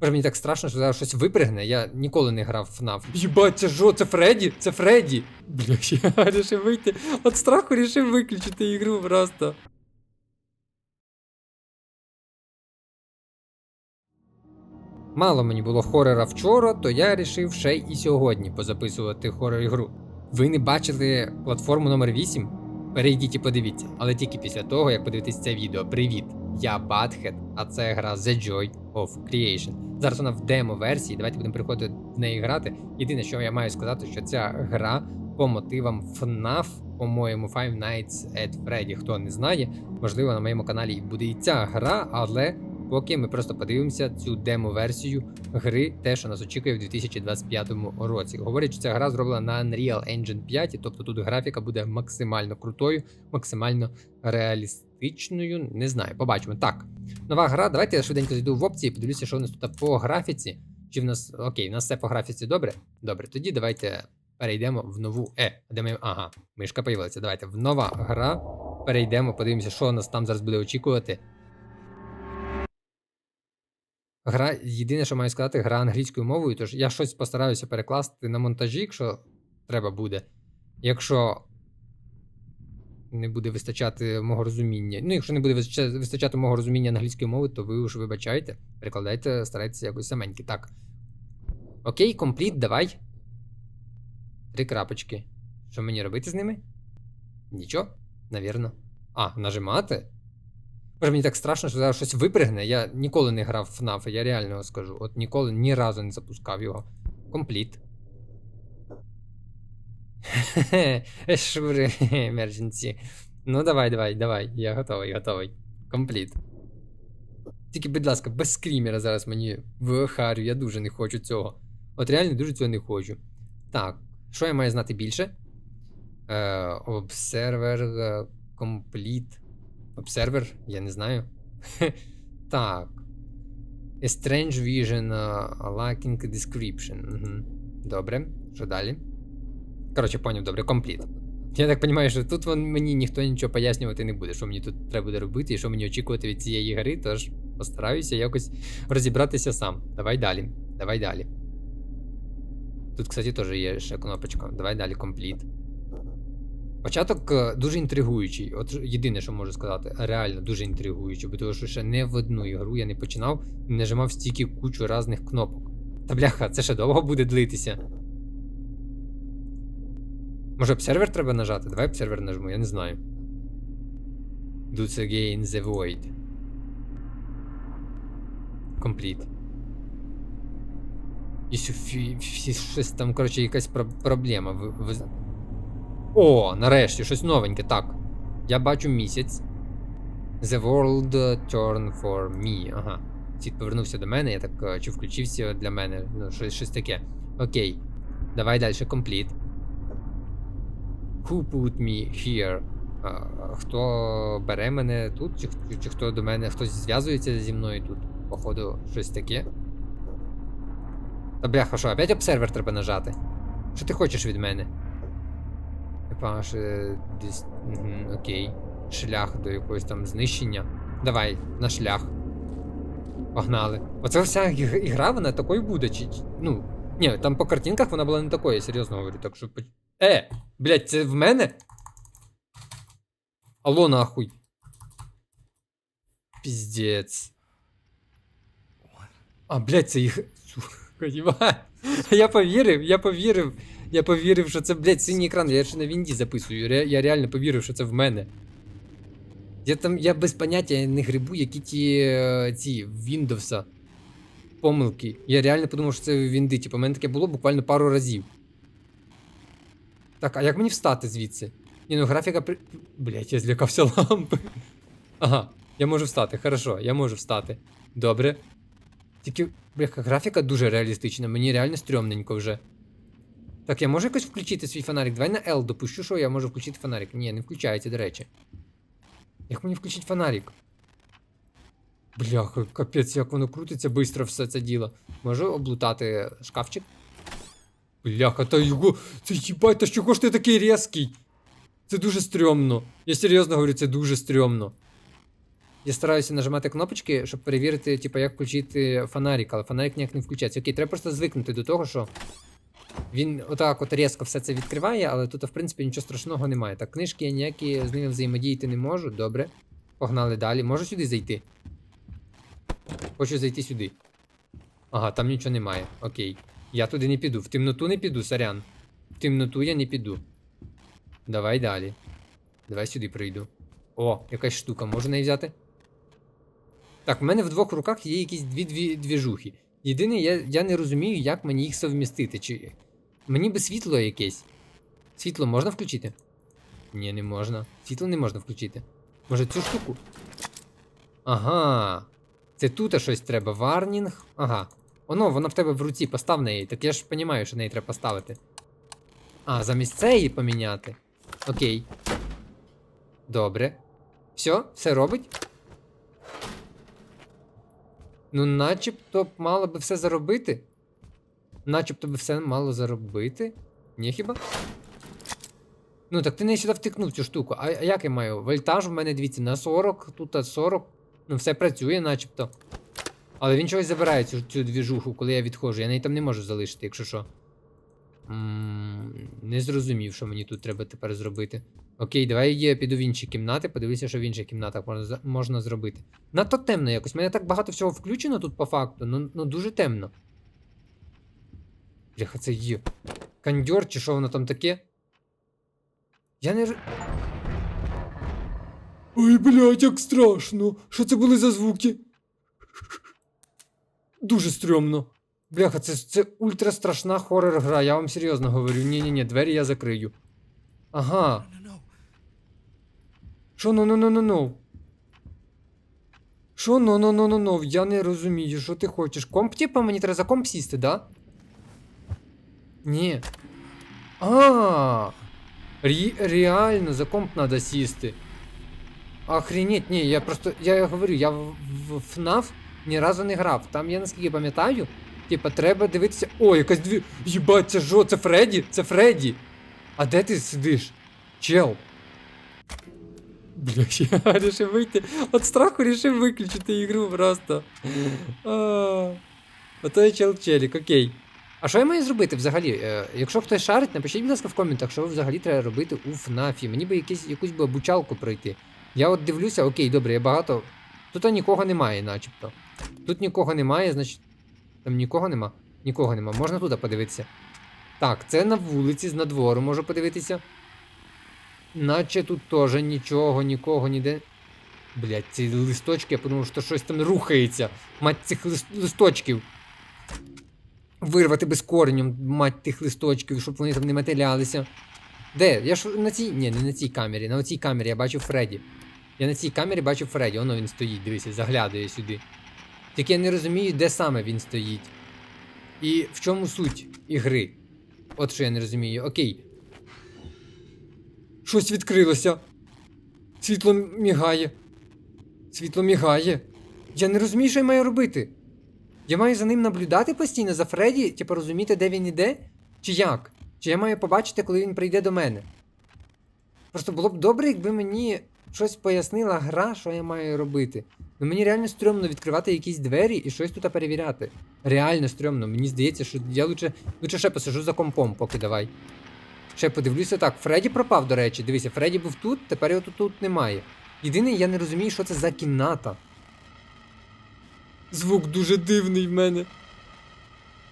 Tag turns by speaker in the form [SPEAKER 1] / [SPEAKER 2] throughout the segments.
[SPEAKER 1] Боже, мені так страшно, що зараз щось випригне. Я ніколи не грав в FNAF. Єбать, це жо, це Фредді? Це Фредді. Бля, я вирішив вийти. От страху рішив виключити ігру просто. Мало мені було хорора вчора, то я рішив ще й і сьогодні позаписувати хорор ігру. Ви не бачили платформу номер 8? Перейдіть і подивіться, але тільки після того, як подивитесь це відео. Привіт! Я Badhead, а це гра The Joy of Creation. Зараз вона в демо-версії. Давайте будемо приходити в неї грати. Єдине, що я маю сказати, що ця гра по мотивам FNAF, по-моєму, Five Nights at Freddy. Хто не знає, можливо, на моєму каналі і буде і ця гра, але поки ми просто подивимося цю демо-версію гри, те, що нас очікує в 2025 році. Говорять, що ця гра зроблена на Unreal Engine 5, тобто тут графіка буде максимально крутою, максимально реалістичною. Не знаю, побачимо. Так, нова гра. Давайте я швиденько зайду в опції, подивлюся, що в нас тут по графіці. Чи в нас. Окей, в нас все по графіці добре? Добре, тоді давайте перейдемо в нову. Е, де ми. Ага, мишка появилася. Давайте в нова гра. Перейдемо, подивимося, що нас там зараз буде очікувати. Гра, єдине, що маю сказати, гра англійською мовою, тож я щось постараюся перекласти на монтажі, якщо треба буде. Якщо не буде вистачати мого розуміння. Ну, якщо не буде вистачати мого розуміння англійської мови, то ви вже вибачайте. Перекладайте, старайтеся якось саменьки. Так. Окей, компліт, давай. Три крапочки. Що мені робити з ними? Нічого, навірно. А, нажимати? Боже, мені так страшно, що зараз щось випригне. Я ніколи не грав в FNAF, я реально скажу. От ніколи ні разу не запускав його. Компліт. Хе-хе, Шури, emergency. Ну давай, давай, давай. Я готовий, готовий. Компліт. Тільки, будь ласка, без скрімера зараз мені в харю, я дуже не хочу цього. От реально дуже цього не хочу. Так, що я маю знати більше? Е, Observer е, Complete. Observer, я не знаю. так. A strange vision, uh, lacking description. Угу. Добре. Що далі? Коротше, поняв, добре, компліт. Я так розумію, що тут мені ніхто нічого пояснювати не буде, що мені тут треба буде робити і що мені очікувати від цієї гри, тож постараюся якось розібратися сам. Давай далі. Давай далі. Тут, кстати, теж є ще кнопочка. Давай далі, компліт. Початок е, дуже інтригуючий. От єдине, що можу сказати, реально дуже інтригуючий, бо тому що ще не в одну ігру я не починав не нажимав стільки кучу різних кнопок. Та бляха, це ще довго буде длитися. Може обсервер треба нажати? Давай обсервер нажму, я не знаю. Dudes again the void. Complete. І щось там, коротше, якась про- проблема. Ви, ви... О, нарешті, щось новеньке. Так. Я бачу місяць. The world turn for me. Ага. Світ повернувся до мене, я так е, чи включився для мене. Ну, щось, щось таке. Окей. Давай далі, компліт. Who put me here? Хто бере мене тут? Чи, чи, чи хто до мене хтось зв'язується зі мною тут? Походу, щось таке. Та бляха, що, опять обсервер треба нажати? Що ти хочеш від мене? Паш, десь. Окей. Шлях до якогось там знищення. Давай, на шлях. Погнали. Оце вся іг- ігра, вона такою буде. Чи, ну. Ні, там по картинках вона була не такою, я серйозно говорю, так що. Е! Блять, це в мене? Алло, нахуй. Піздець. А, блядь, це їх. Сука. Я повірив, я повірив. Я повірив, що це, блядь, синій екран. Я ще на Вінді записую. Ре- Я реально повірив, що це в мене. Я там, я без поняття не грибу, які ті е, ці Windows помилки. Я реально подумав, що це в Вінди. Типу, у мене таке було буквально пару разів. Так, а як мені встати звідси? Ні, ну графіка при. Блять, я злякався лампи. Ага, я можу встати, хорошо, я можу встати. Добре. Тільки, бляха, графіка дуже реалістична, мені реально стрьомненько вже. Так, я можу якось включити свій фонарик? Давай на L допущу, що я можу включити фонарик. Ні, не включається, до речі. Як мені включити фонарик? Бляха, капець, як воно крутиться швидко все це діло. Можу облутати шкафчик? Бляха, та його. Це їбать, та чого ж ти такий різкий? Це дуже стрьомно. Я серйозно говорю, це дуже стрьомно. я стараюся нажимати кнопочки, щоб перевірити, типу, як включити фонарик, але фонарик ніяк не включається. Окей, треба просто звикнути до того, що він отак от різко все це відкриває, але тут, в принципі, нічого страшного немає. Так, книжки я ніякі з ними взаємодіяти не можу. Добре. Погнали далі. Можу сюди зайти? Хочу зайти сюди. Ага, там нічого немає. Окей. Я туди не піду. В темноту не піду, сорян. В темноту я не піду. Давай далі. Давай сюди прийду. О, якась штука, можу неї взяти? Так, в мене в двох руках є якісь дві дві двіжухи. Єдине, я, я не розумію, як мені їх совмістити. Чи... Мені би світло якесь. Світло можна включити? Ні, не можна. Світло не можна включити. Може цю штуку? Ага. Це тут щось треба. Варнінг. Ага. Оно, воно в тебе в руці, постав неї. Так я ж розумію, що неї треба поставити. А, замість цієї поміняти. Окей. Добре. Все, все робить. Ну, начебто б мало би все заробити. Начебто би все мало заробити. Ні хіба? Ну, так ти не сюди втикнув цю штуку. А, а як я маю? Вольтаж в мене дивіться на 40, тут 40. Ну, все працює, начебто. Але він чогось забирає цю, цю двіжуху, коли я відходжу. Я неї там не можу залишити, якщо що. м не зрозумів, що мені тут треба тепер зробити. Окей, давай я піду в інші кімнати, подивися, що в інших кімнатах можна, можна зробити. Надто темно якось. У мене так багато всього включено тут по факту, ну, ну дуже темно. Бляха, це є. Кандьор чи що воно там таке? Я не. Ой, блядь, як страшно. Що це були за звуки? Дуже стрьомно. Бляха, це, це ультра страшна хоррор гра, я вам серйозно говорю. Ні-ні-ні, двері я закрию. Ага. Що ну ну ну ну ну? Що ну ну ну ну ну? Я не розумію, що ти хочеш. Комп, типа, мені треба за комп сісти, да? Ні. А. Ре реально за комп надо сісти. Охренеть, ні, я просто. Я говорю, я в, в FNAF ні разу не грав. Там я наскільки пам'ятаю, типа, треба дивитися. О, якась дві. Єбать, це жо, це Фредді? Це Фредді. А де ти сидиш? Чел. Бля, я решив вийти. От страху рішив виключити ігру просто. Ото я чел-челік, окей. А що я маю зробити взагалі? Е, якщо хтось шарить, напишіть, будь ласка, в коментах, що взагалі треба робити у ФНАФі. Мені би якісь, якусь би обучалку пройти. Я от дивлюся, окей, добре, я багато. Тут нікого немає, начебто. Тут нікого немає, значить. Там нікого нема? Нікого нема. Можна туди подивитися. Так, це на вулиці, з надвору можу подивитися. Наче тут теж нічого, нікого, ніде. Блять, ці листочки, я подумав, що щось там рухається. Мать цих лис- листочків. Вирвати без коренем, мать тих листочків, щоб вони там не метелялися. Де? Я ж на цій. Ні, не на цій камері. На оцій камері я бачу Фредді. Я на цій камері бачу Фредді, воно він стоїть, дивися, заглядає сюди. Тільки я не розумію, де саме він стоїть. І в чому суть ігри. От що я не розумію. Окей. Щось відкрилося. Світло мігає. Світло мігає. Я не розумію, що я маю робити. Я маю за ним наблюдати постійно за Фредді, типу розуміти, де він іде? Чи як? Чи я маю побачити, коли він прийде до мене? Просто було б добре, якби мені щось пояснила гра, що я маю робити. Ну мені реально стрьомно відкривати якісь двері і щось тут перевіряти. Реально стрьомно. Мені здається, що я лучше, лучше ще посижу за компом, поки давай. Ще подивлюся так. Фредді пропав, до речі. Дивіться, Фредді був тут, тепер його тут, тут немає. Єдине, я не розумію, що це за кімната. Звук дуже дивний в мене.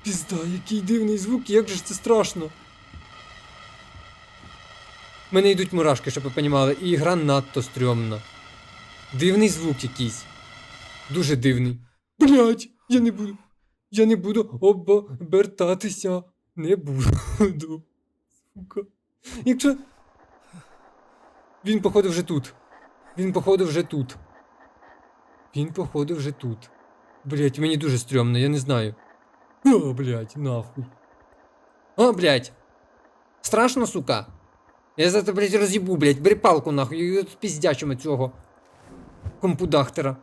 [SPEAKER 1] Пізда, який дивний звук, як же ж це страшно. В мене йдуть мурашки, щоб ви понімали, і гра надто стрьомна. Дивний звук якийсь. Дуже дивний. Блять, я не буду. Я не буду обертатися. Не буду. Сука. Якщо. Він, походу, вже тут. Він, походу, вже тут. Він, походу, вже тут. Блять, мені дуже стрьомно, я не знаю. О, блять, нахуй. О, блять. Страшно, сука. Я за тебе, блять, роз'їбу, блять, бери палку нахуй, от піздячимо цього компудахтера.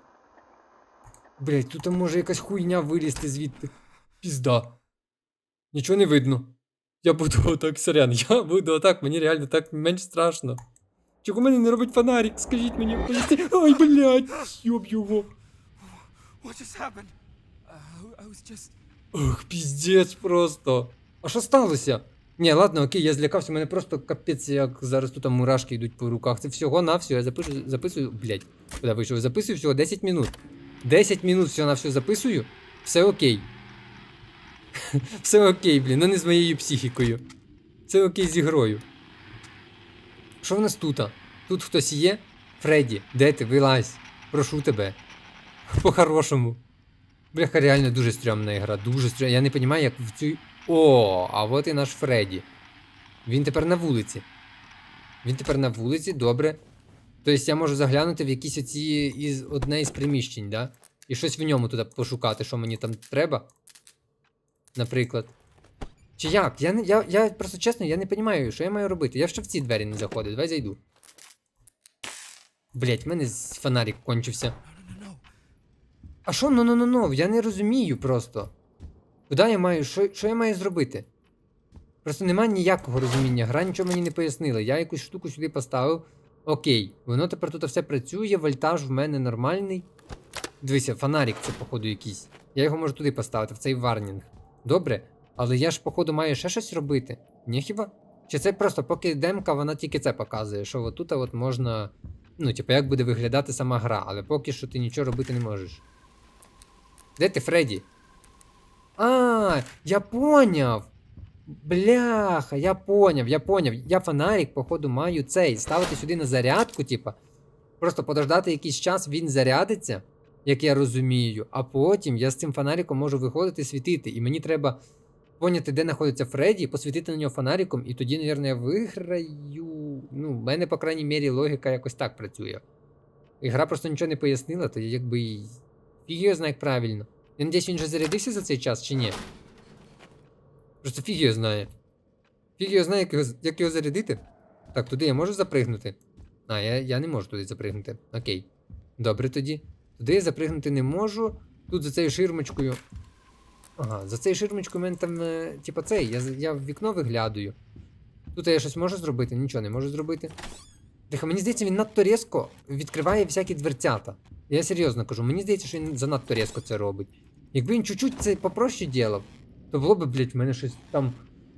[SPEAKER 1] Блять, тут може якась хуйня вилізти звідти. Пізда. Нічого не видно. Я буду отак, сорян, я буду отак, мені реально так менш страшно. Чого мене не робить фонарик? Скажіть мені, поясніть. Ай, блядь, йоб його.
[SPEAKER 2] Uh.
[SPEAKER 1] Ох, піздець просто. А що сталося? Ні, ладно, окей, я злякався, у мене просто капець, як зараз тут мурашки йдуть по руках. Це всього на все. Я запишу, записую. Блять, куди вийшов? Записую всього 10 минут. 10 минут всього на все записую. Все окей. Все окей, блін, ну не з моєю психікою. Все окей з ігрою. Що в нас тут? Тут хтось є? Фредді, де ти? Вилазь. Прошу тебе. По-хорошому. Бляха, реально дуже стрьомна ігра, дуже стрьомна. Я не розумію, як в цю. О, а от і наш Фредді. Він тепер на вулиці. Він тепер на вулиці, добре. Тобто я можу заглянути в якісь оці із одне із приміщень, да? І щось в ньому туди пошукати, що мені там треба. Наприклад. Чи як? Я, я, я просто чесно, я не розумію, що я маю робити. Я ще в ці двері не заходив, давай зайду. Блять, в мене фонарик кончився. А що ну ну ну ну я не розумію просто. Куди я маю, що, що я маю зробити? Просто немає ніякого розуміння. Гра нічого мені не пояснила. Я якусь штуку сюди поставив. Окей, воно тепер тут все працює, вольтаж в мене нормальний. Дивися, фонарик це, походу, якийсь. Я його можу туди поставити, в цей варнінг. Добре, але я ж, походу, маю ще щось робити. Ні хіба? Чи це просто поки демка, вона тільки це показує, що отут от можна. Ну, типу, як буде виглядати сама гра, але поки що ти нічого робити не можеш. Де ти, Фредді? А, я поняв. Бляха, я поняв, я поняв. Я фонарик, походу, маю цей. Ставити сюди на зарядку, типа. Просто подождати якийсь час, він зарядиться, як я розумію, а потім я з цим фонариком можу виходити світити. І мені треба поняти, де знаходиться Фредді, посвітити на нього фонариком, і тоді, мабуть, я виграю. Ну, в мене, по крайній мірі, логіка якось так працює. І гра просто нічого не пояснила, то я якби. Знає як правильно. Я надіюсь, він вже зарядився за цей час чи ні? Просто фіг його знає. Фіг його знає, як його, зарядити. Так, туди я можу запригнути? А, я, я не можу туди запригнути. Окей. Добре тоді. Туди я запригнути не можу. Тут за цією ширмочкою. Ага, за цією ширмочкою в мене там, е, типа цей, я, я в вікно виглядаю. Тут я щось можу зробити? Нічого не можу зробити. Тихо, мені здається, він надто різко відкриває всякі дверцята. Я серйозно кажу, мені здається, що він занадто різко це робить. Якби він чуть-чуть це попроще ділав, то було б, блядь, в мене щось там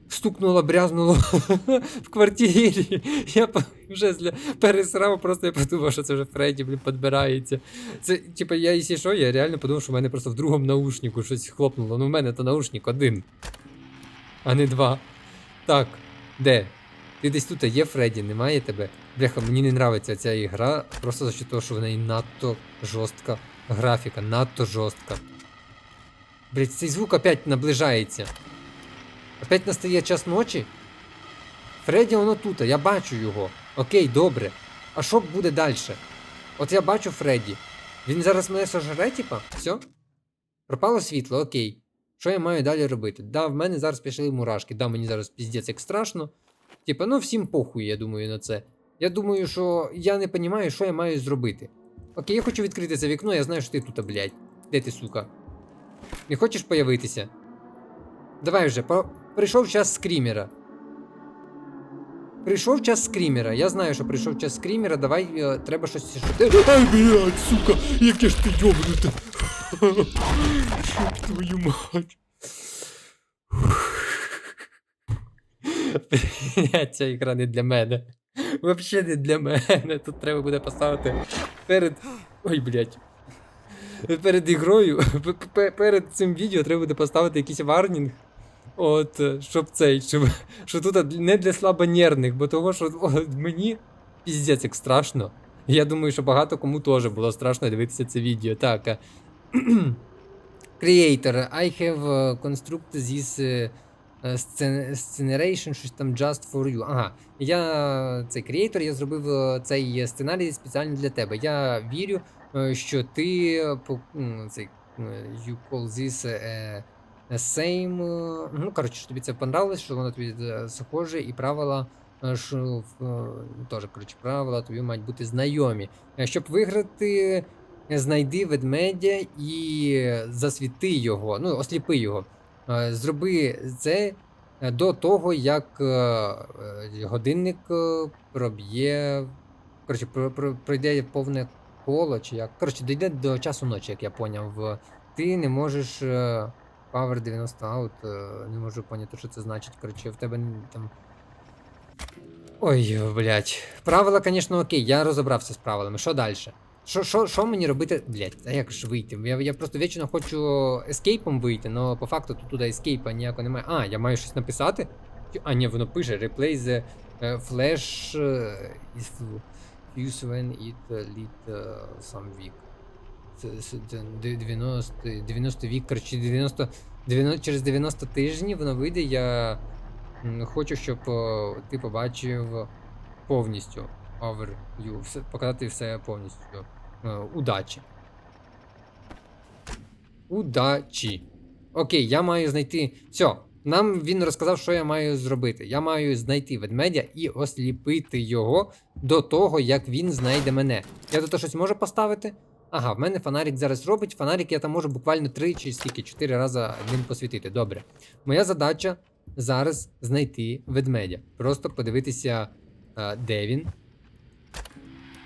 [SPEAKER 1] стукнуло, брязнуло в квартирі. Я вже пересрав, просто я подумав, що це вже Фредді, блін, підбирається. Це, типа, я, якщо що, я реально подумав, що в мене просто в другому наушнику щось хлопнуло. Ну, в мене то наушник один, а не два. Так, де? Ти десь тут є, Фредді, немає тебе? Бляха, мені не нравиться ця ігра, просто за того, що в неї надто жорстка графіка, надто жорстка. Блять, цей звук опять наближається. Опять настає час ночі. Фредді воно тут, я бачу його. Окей, добре. А що буде далі? От я бачу Фредді. Він зараз мене сожре, типа? Все? Пропало світло, окей. Що я маю далі робити? Да, в мене зараз пішли мурашки, да, мені зараз піздець як страшно. Типа, ну всім похуй, я думаю, на це. Я думаю, що я не розумію, що я маю зробити. Окей, я хочу відкрити це вікно, я знаю, що ти тут, блядь. Де ти, сука? Не хочеш появитися? Давай вже, по... прийшов час скрімера. Прийшов час скрімера. Я знаю, що прийшов час скрімера, давай е, треба щось.
[SPEAKER 3] Ай, блядь, сука, яке ж ти йобнуте. Щоб твою мать.
[SPEAKER 1] Блядь, Ця ігра не для мене. Вообще не для мене. Тут треба буде поставити перед. Ой, блядь. Перед ігрою, перед цим відео треба буде поставити якийсь варнінг. От, е, щоб цей, щоб, що тут не для слабонервних, бо того, що о, мені піздець як страшно. Я думаю, що багато кому теж було страшно дивитися це відео. Так. е, Creator, I have uh, constructed this scenaration, щось там just for you. Ага, я цей креатор, я зробив е, цей сценарій спеціально для тебе. Я вірю, е, що ти е, по- цей е, you call this е, е, same. е, Ну, коротше, що тобі це понравилось, що воно тобі е, схоже, і правила. е, Що е, теж, коротше, правила тобі мають бути знайомі. Е, Щоб виграти, е, знайди ведмедя і засвіти його, ну, осліпи його. Е, Зроби це е, до того, як е, е, годинник е, проб'є Коротше, про, про, пройде повне коло, чи як. Коротше, дійде до часу ночі, як я поняв. Ти не можеш. е, Power 90 out, е, не можу поняти, що це значить. Коротше, в тебе там. Ой, блядь. Правила, звісно, окей, я розібрався з правилами. Що далі? Що, що, що мені робити? Блядь, а як ж вийти? Я, я просто вічно хочу ескейпом вийти, але по факту тут туди ескейпа ніякого немає. А, я маю щось написати? А, ні, воно пише replace the е, flash. Use when it lit some week. Це, це, це 90, 90 вік, коротше, 90, 90, через 90 тижнів воно вийде. Я хочу, щоб ти побачив повністю overview, все, показати все повністю. Е, удачі. Удачі. Окей, я маю знайти. Все, нам він розказав, що я маю зробити. Я маю знайти ведмедя і осліпити його до того, як він знайде мене. Я тут щось можу поставити? Ага, в мене фонарик зараз робить. Фонарик я там можу буквально 3 чи скільки 4 рази ним посвітити. Добре. Моя задача зараз знайти ведмедя. Просто подивитися, е, де він.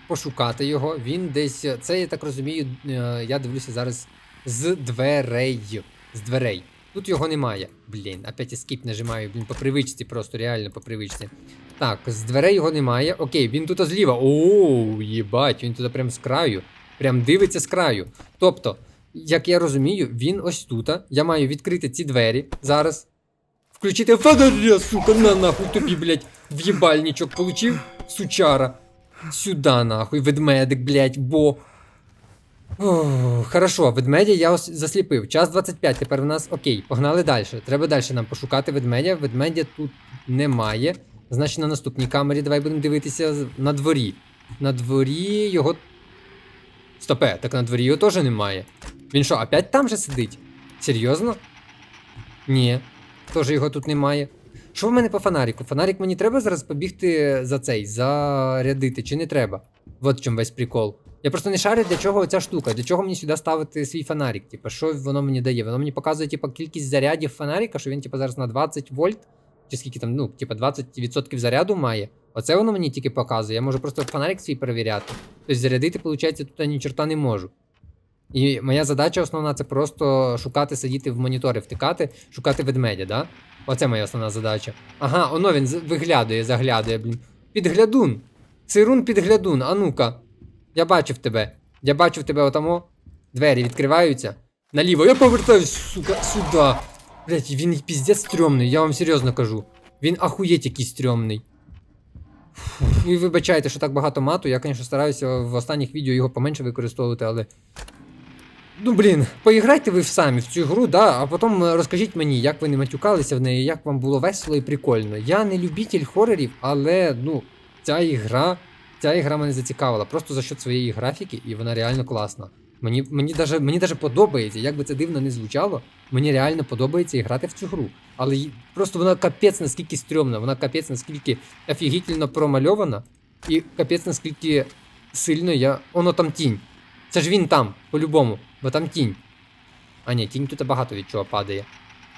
[SPEAKER 1] Пошукати його. Він десь. Це, я так розумію, е, я дивлюся зараз з дверей. З дверей. Тут його немає. Блін, опять ескіп нажимаю, блін, по привичці, просто реально по привичці. Так, з дверей його немає. Окей, він тут зліва. Оу, їбать, він тут прям з краю. Прям дивиться з краю. Тобто, як я розумію, він ось тут. Я маю відкрити ці двері зараз. Включити фонаря, сука, на нахуй тобі, блядь, в'єбальничок получив, сучара. Сюда, нахуй, ведмедик, блядь, бо. Хорошо, ведмедя я засліпив. Час 25, тепер в нас окей, погнали далі. Треба далі нам пошукати ведмедя. Ведмедя тут немає. Значить, на наступній камері давай будемо дивитися на дворі. На дворі його. Стопе, так на дворі його теж немає. Він що, опять там же сидить? Серйозно? Ні, теж його тут немає. Що в мене по фонаріку? Фонарик мені треба зараз побігти за цей, зарядити, чи не треба? От в чому весь прикол. Я просто не шарю, для чого ця штука, для чого мені сюди ставити свій фонарик. Типа, що воно мені дає? Воно мені показує, типа, кількість зарядів фонарика, що він, типа, зараз на 20 вольт, чи скільки там, ну, типа, 20% заряду має. Оце воно мені тільки показує. Я можу просто фонарик свій перевіряти. Тобто зарядити, виходить, тут я ні чорта не можу. І моя задача основна це просто шукати, сидіти в монітори, втикати, шукати ведмедя, да? Оце моя основна задача. Ага, оно він виглядує, заглядує, блін. Підглядун. Цирун підглядун, а ну-ка. Я бачив тебе. Я бачив тебе отамо. Двері відкриваються. Наліво. Я повертаюсь, сука, сюди. Блять, він піздець стрьомний, я вам серйозно кажу. Він ахуєть який стрьомний. Ви вибачайте, що так багато мату. Я, звісно, стараюся в останніх відео його поменше використовувати, але. Ну блін, поіграйте ви самі в цю гру, да, а потім е, розкажіть мені, як ви не матюкалися в неї, як вам було весело і прикольно. Я не любитель хорорів, але ну, ця ігра, ця ігра мене зацікавила просто за счет своєї графіки, і вона реально класна. Мені, мені, даже, мені даже подобається, як би це дивно не звучало, мені реально подобається і грати в цю гру. Але просто вона капець наскільки стрьомна, вона капець наскільки офігітельно промальована, і капець наскільки сильно я. Воно там тінь. Це ж він там, по-любому, бо там тінь. А ні, тінь тут багато від чого падає.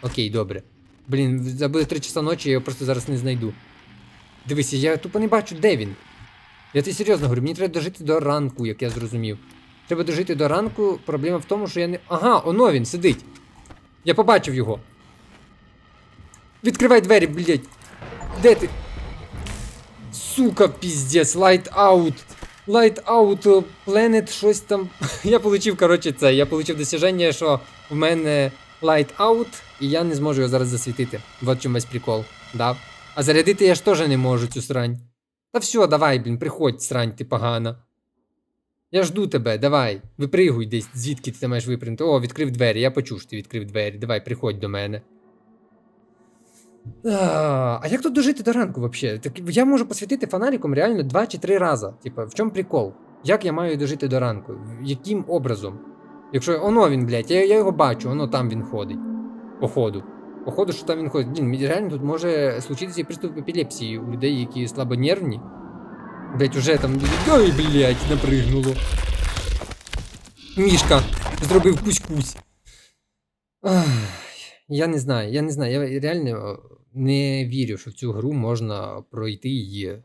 [SPEAKER 1] Окей, добре. Блін, забуде 3 часа ночі, я його просто зараз не знайду. Дивися, я тупо не бачу, де він. Я тобі серйозно говорю, мені треба дожити до ранку, як я зрозумів. Треба дожити до ранку. Проблема в тому, що я не. Ага, оно він сидить. Я побачив його. Відкривай двері, блядь. Де ти? Сука, піздець, light out. Light out, е, planet, щось там. я получив, коротше, це. Я получив досяження, що в мене light out, і я не зможу його зараз засвітити. Вот чому весь прикол. Да. А зарядити я ж теж не можу цю срань. Та все, давай, блін, приходь, срань, ти погана. Я жду тебе, давай. Випригуй десь, звідки ти маєш випрямити. О, відкрив двері, я почув, що ти відкрив двері. Давай, приходь до мене. А, як тут дожити до ранку взагалі? Так я можу посвітити фонариком реально 2 чи 3 рази. Типа, в чому прикол? Як я маю дожити до ранку? Яким образом? Якщо оно він, блядь, я, я його бачу, воно там він ходить. Походу. Походу, що там він ходить. Блін, реально тут може случитися приступ епілепсії у людей, які слабонервні. Блять, уже там. Ой, блять, напригнуло. Мішка зробив кусь-кусь. Ах, Я не знаю, я не знаю. Я реально не вірю, що в цю гру можна пройти її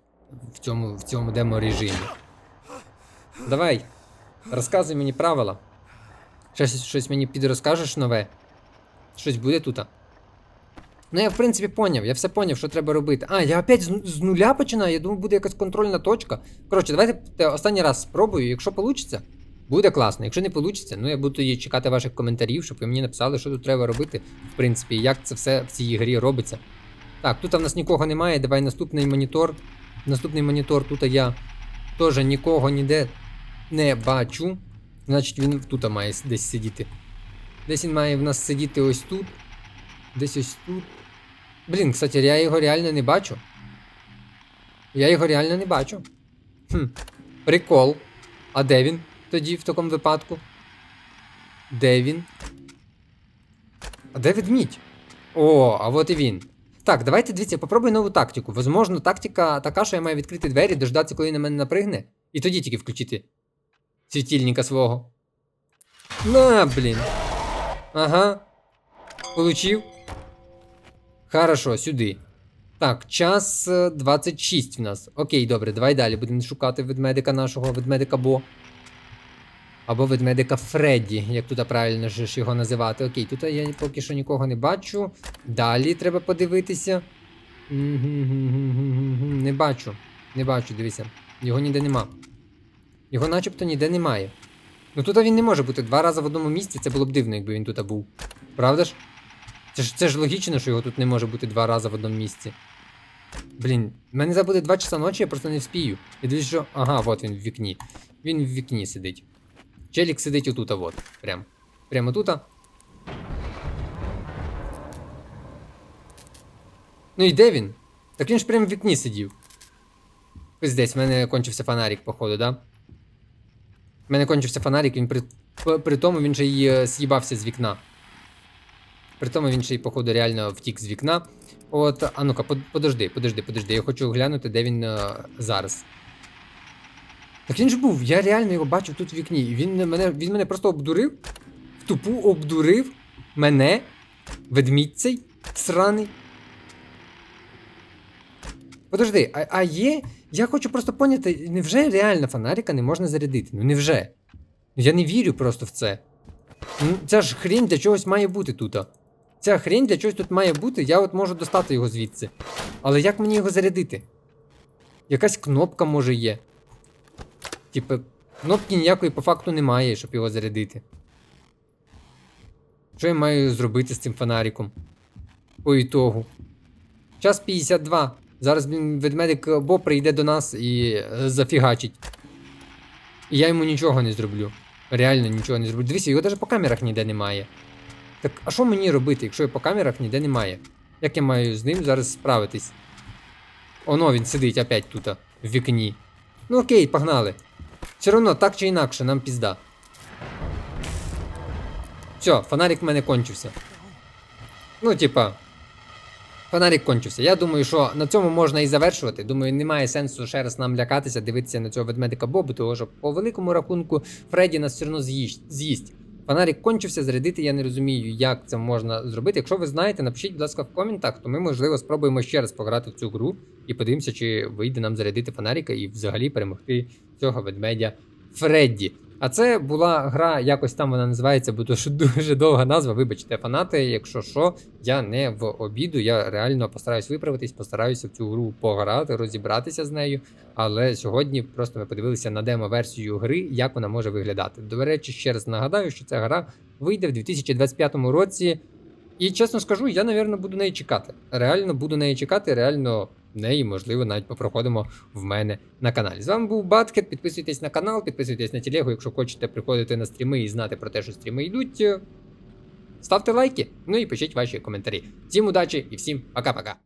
[SPEAKER 1] в цьому, в цьому демо-режимі. Давай. Розказуй мені правила. Щось, щось мені підрозкажеш нове. Щось буде тут. Ну, я в принципі поняв, я все поняв, що треба робити. А, я опять з, з нуля починаю, я думаю, буде якась контрольна точка. Коротше, давайте останній раз спробую, якщо вийде, буде класно. Якщо не вийде, ну я буду тоді чекати ваших коментарів, щоб ви мені написали, що тут треба робити, в принципі, як це все в цій грі робиться. Так, тут в нас нікого немає, давай наступний монітор. Наступний монітор, тут я теж нікого ніде не бачу. Значить, він тут має десь сидіти. Десь він має в нас сидіти ось тут. Десь ось тут. Блін, кстати, я його реально не бачу. Я його реально не бачу. Хм. Прикол. А де він тоді в такому випадку? Де він? А де ведмідь? О, а от і він. Так, давайте дивіться, попробуй нову тактику. Возможно, тактика така, що я маю відкрити двері, дождатися, коли на мене напригне, і тоді тільки включити світильника свого. На, блін. Ага. Получив. Хорошо, сюди. Так, час е, 26 в нас. Окей, добре, давай далі. Будемо шукати ведмедика нашого, ведмедика Бо. Або ведмедика Фредді, як тут правильно ж його називати. Окей, тут я поки що нікого не бачу. Далі треба подивитися. Не бачу. Не бачу, дивися. Його ніде нема. Його начебто ніде немає. Ну тут він не може бути два рази в одному місці, це було б дивно, якби він тут був. Правда ж? Це ж, це ж логічно, що його тут не може бути два рази в одному місці. Блін, в мене забуде 2 часа ночі, я просто не вспію. І дивлюсь, що. Ага, от він в вікні. Він в вікні сидить. Челік сидить отут, от. Прям. Прямо тут. Ну і де він? Так він ж прямо в вікні сидів. Пиздець, в мене кончився фонарик, походу, да? В мене кончився фонарик, він при, при тому він же й е, з'їбався з вікна. При тому він ще й, походу, реально втік з вікна. От, а ну-ка, подожди, подожди, подожди. Я хочу глянути, де він е, зараз. Так він ж був, я реально його бачив тут в вікні. Він мене, він мене просто обдурив. В тупу обдурив мене, ведмідь цей сраний. Подожди, а, а є. Я хочу просто поняти, невже реально фонарика не можна зарядити? Ну невже? Я не вірю просто в це. Ну, ця ж хрень для чогось має бути тут. Ця хрень для чогось тут має бути, я от можу достати його звідси. Але як мені його зарядити? Якась кнопка може є. Типа, кнопки ніякої по факту немає, щоб його зарядити. Що я маю зробити з цим фонариком? По ітогу. Час 52. Зараз, блін, ведмедик Бо прийде до нас і е, зафігачить. І я йому нічого не зроблю. Реально нічого не зроблю. Дивіться, його навіть по камерах ніде немає. Так, а що мені робити, якщо його по камерах ніде немає? Як я маю з ним зараз справитись? Оно він сидить опять тут, в вікні. Ну окей, погнали. Все одно, так чи інакше, нам пізда. Все, фонарик в мене кончився. Ну, типа. Фонарик кончився. Я думаю, що на цьому можна і завершувати. Думаю, немає сенсу ще раз нам лякатися, дивитися на цього ведмедика Бобу, тому що по великому рахунку Фредді нас все одно з'їсть. Фонарик кончився, зарядити я не розумію, як це можна зробити. Якщо ви знаєте, напишіть, будь ласка, в коментах, то ми, можливо, спробуємо ще раз пограти в цю гру і подивимося, чи вийде нам зарядити фонарика і взагалі перемогти цього ведмедя Фредді. А це була гра, якось там вона називається, бо що дуже довга назва. Вибачте, фанати, якщо що, я не в обіду. Я реально постараюсь виправитись, постараюся в цю гру пограти, розібратися з нею. Але сьогодні просто ми подивилися на демо-версію гри, як вона може виглядати. До речі, ще раз нагадаю, що ця гра вийде в 2025 році. І чесно скажу, я, напевно, буду неї чекати. Реально буду неї чекати, реально неї, можливо, навіть попроходимо в мене на каналі. З вами був Баткет. Підписуйтесь на канал, підписуйтесь на телегу, якщо хочете приходити на стріми і знати про те, що стріми йдуть. Ставте лайки, ну і пишіть ваші коментарі. Всім удачі і всім пока-пока.